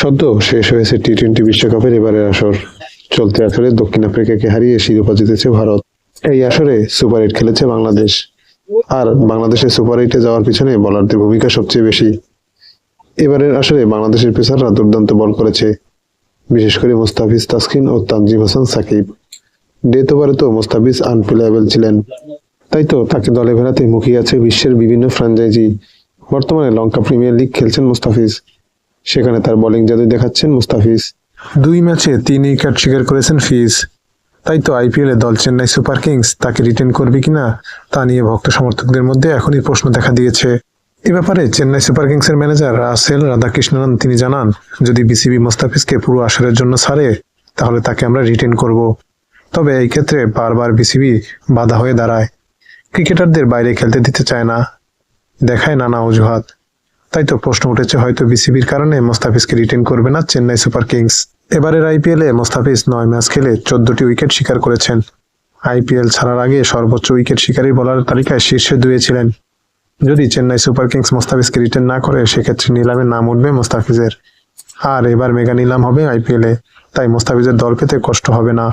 সদ্য শেষ হয়েছে টি টোয়েন্টি বিশ্বকাপের এবারের আসর। চলতি আসরে দক্ষিণ আফ্রিকাকে হারিয়ে শিরোপা জিতেছে ভারত। এই আসরে সুপার এইট খেলেছে বাংলাদেশ। আর বাংলাদেশের সুপার এইটে যাওয়ার পিছনে বলারদের ভূমিকা সবচেয়ে বেশি। এবারের আসরে বাংলাদেশের পেসাররা দুর্দান্ত বল করেছে। বিশেষ করে মুস্তাফিজ তাসকিন ও তানজিম হাসান সাকিব। ডেথ ওভারে তো মুস্তাফিজ আনপ্লেয়েবল ছিলেন। তাই তো তাকে দলে ফেরাতে মুখিয়ে আছে বিশ্বের বিভিন্ন ফ্র্যাঞ্চাইজি। বর্তমানে লঙ্কা প্রিমিয়ার লিগ খেলছেন মুস্তাফিজ। সেখানে তার বোলিং জাদু দেখাচ্ছেন মুস্তাফিজ। দুই ম্যাচে তিন উইকেট শিকার করেছেন ফিজ। তাই তো আইপিএলে দল চেন্নাই সুপার কিংস তাকে রিটেন করবে কিনা, তা নিয়ে ভক্ত সমর্থকদের মধ্যে এখনই প্রশ্ন দেখা দিয়েছে। এ ব্যাপারে চেন্নাই সুপার কিংসের ম্যানেজার রাসেল রাধাকৃষ্ণন তিনি জানান, যদি বিসিবি মোস্তাফিজকে পুরো আসরের জন্য ছাড়ে, তাহলে তাকে আমরা রিটেন করব। তবে এই ক্ষেত্রে বারবার বিসিবি বাধা হয়ে দাঁড়ায়। ক্রিকেটারদের বাইরে খেলতে দিতে চায় না। দেখায় নানা অজুহাত। তাই তো প্রশ্ন উঠেছে, হয়তো বিসিবির কারণে মোস্তাফিজকে রিটেন করবে না চেন্নাই সুপার কিংস। এবারের আইপিএলে মোস্তাফিজ নয় ম্যাচ খেলে চোদ্দটি উইকেট শিকার করেছেন। আইপিএল ছাড়ার আগে সর্বোচ্চ উইকেট শিকারী বলার তালিকায় শীর্ষে দুয়ে ছিলেন যদি চেন্নাই সুপার কিংস মোস্তাফিজকে রিটেন না করে, সেক্ষেত্রে নিলামে নাম উঠবে মোস্তাফিজের। আর এবার মেগা নিলাম হবে আইপিএলে, তাই মোস্তাফিজের দল পেতে কষ্ট হবে না।